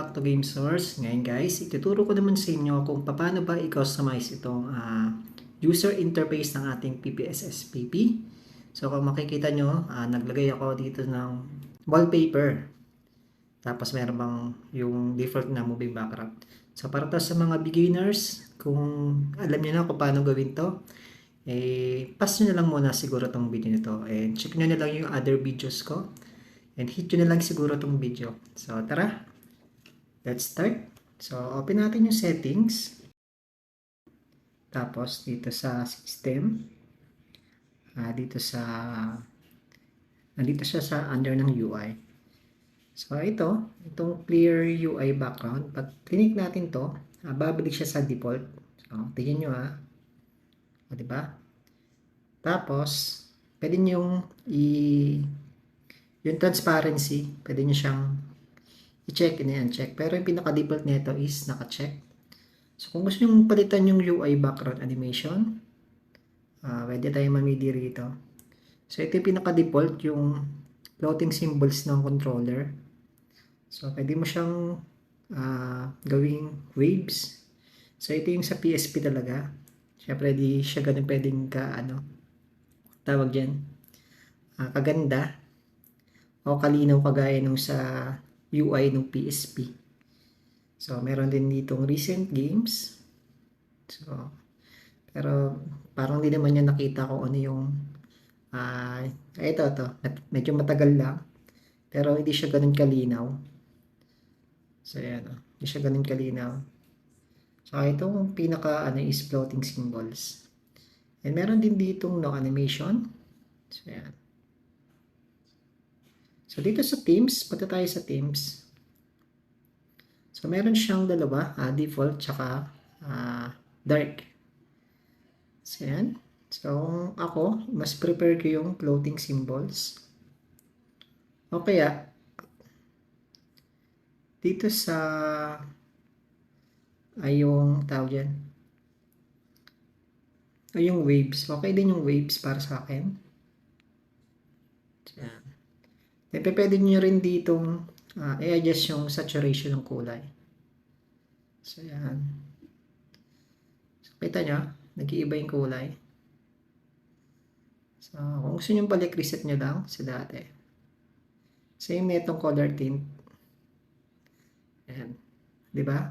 back to Game Source. Ngayon guys, ituturo ko naman sa inyo kung paano ba i-customize itong ah, user interface ng ating PPSSPP. So kung makikita nyo, ah, naglagay ako dito ng wallpaper. Tapos meron bang yung default na moving background. So para to sa mga beginners, kung alam niyo na kung paano gawin to, eh, pass nyo na lang muna siguro tong video nito. And check nyo na lang yung other videos ko. And hit nyo na lang siguro tong video. So, tara. Let's start. So, open natin yung settings. Tapos, dito sa system. ah dito sa nandito siya sa under ng UI. So, ito, itong clear UI background. Pag click natin to, ah, babalik siya sa default. So, tingnan nyo ha. O, diba? Tapos, pwede nyo i yung transparency, pwede nyo siyang i-check, ini check Pero yung pinaka-default nito is naka-check. So, kung gusto nyo palitan yung UI background animation, uh, pwede tayo mamili rito. So, ito yung pinaka-default, yung floating symbols ng controller. So, pwede mo siyang uh, gawing waves. So, ito yung sa PSP talaga. Siyempre, di siya ganun pwedeng ka, ano, tawag dyan, uh, kaganda o kalinaw kagaya nung sa UI ng PSP. So, meron din ditong recent games. So, pero parang hindi naman niya nakita kung ano yung uh, ito, to. Medyo matagal lang. Pero hindi siya ganun kalinaw. So, ayan. Oh. Hindi siya ganun kalinaw. So, itong pinaka ano is floating symbols. And meron din ditong no animation. So, ayan. So, dito sa Teams, punta tayo sa Teams. So, meron siyang dalawa, uh, default, tsaka uh, dark. So, yan. So, ako, mas prepare ko yung floating symbols. O kaya, dito sa ay yung tawag yan ay yung waves okay din yung waves para sa akin yan E pwede nyo rin ditong uh, i-adjust yung saturation ng kulay. So, yan. So, kita nyo, nag-iiba yung kulay. So, kung gusto nyo balik, reset nyo lang sa dati. Same netong color tint. Ayan. Di ba?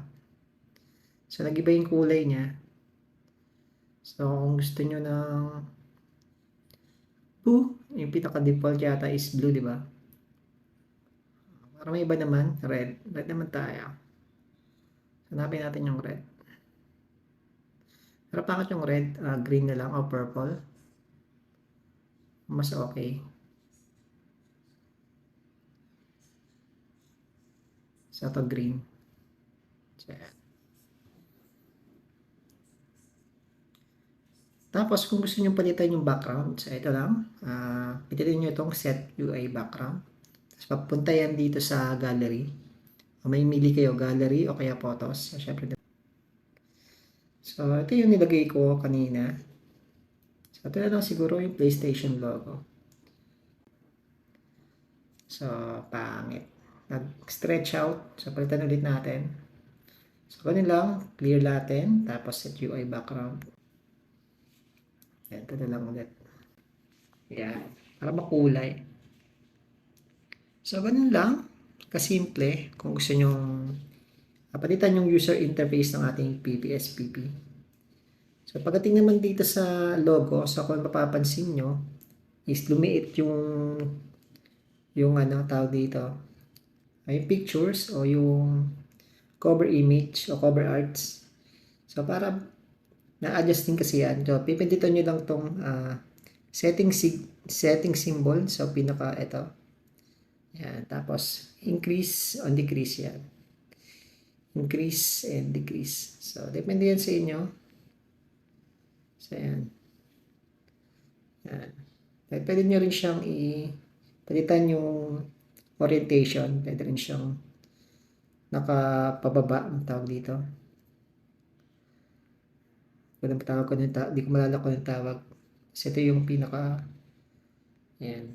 So, nag-iba yung kulay niya. So, kung gusto nyo ng blue, yung pinaka-default yata is blue, di ba? Para may iba naman, red. Red naman tayo. Hanapin natin yung red. Pero bakit yung red, uh, green na lang o purple? Mas okay. So, ito green. So, Tapos, kung gusto nyo palitan yung background, so ito lang. Uh, pilitin nyo itong set UI background. Papunta yan dito sa gallery. O may mili kayo gallery o kaya photos. So, syempre, so ito yung nilagay ko kanina. So ito na lang siguro yung PlayStation logo. So, pangit. Nag-stretch out. So, palitan ulit natin. So, ganun lang. Clear natin. Tapos, set UI background. Yan, ito na lang ulit. Yan. Para makulay. So, ganun lang. Kasimple. Kung gusto nyo palitan yung user interface ng ating PPSPP. So, pagdating naman dito sa logo, so kung mapapansin nyo, is lumiit yung yung ano, tawag dito, ay pictures o yung cover image o cover arts. So, para na-adjust din kasi yan. So, pipinditan nyo lang tong uh, setting, setting symbol. So, pinaka ito yan. Tapos, increase on decrease yan. Increase and decrease. So, depende yan sa inyo. So, yan. Yan. Pwede nyo rin siyang i-palitan yung orientation. Pwede rin siyang nakapababa ang tawag dito. Kung ang tawag ko ng tawag, di ko malala ko ng tawag. Kasi ito yung pinaka, yan.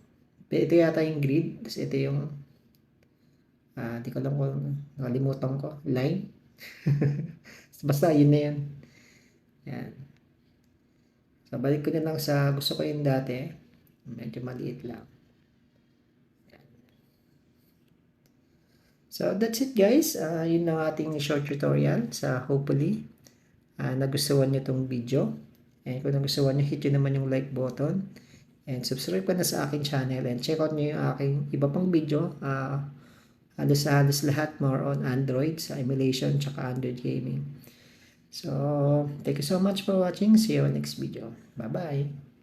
Ito yata yung grid. Tapos ito yung Ah, di ko alam kung nakalimutan ko. Line. Basta yun na yun. Yan. So, balik ko na lang sa gusto ko yung dati. Medyo maliit lang. Yan. So, that's it guys. Ah, yun ang ating short tutorial. Sa hopefully, ah, nagustuhan nyo tong video. And kung nagustuhan nyo, hit nyo naman yung like button. And subscribe ka na sa aking channel. And check out nyo yung aking iba pang video. Ah, halos sa halos lahat more on Android sa emulation tsaka Android gaming. So, thank you so much for watching. See you on next video. Bye-bye.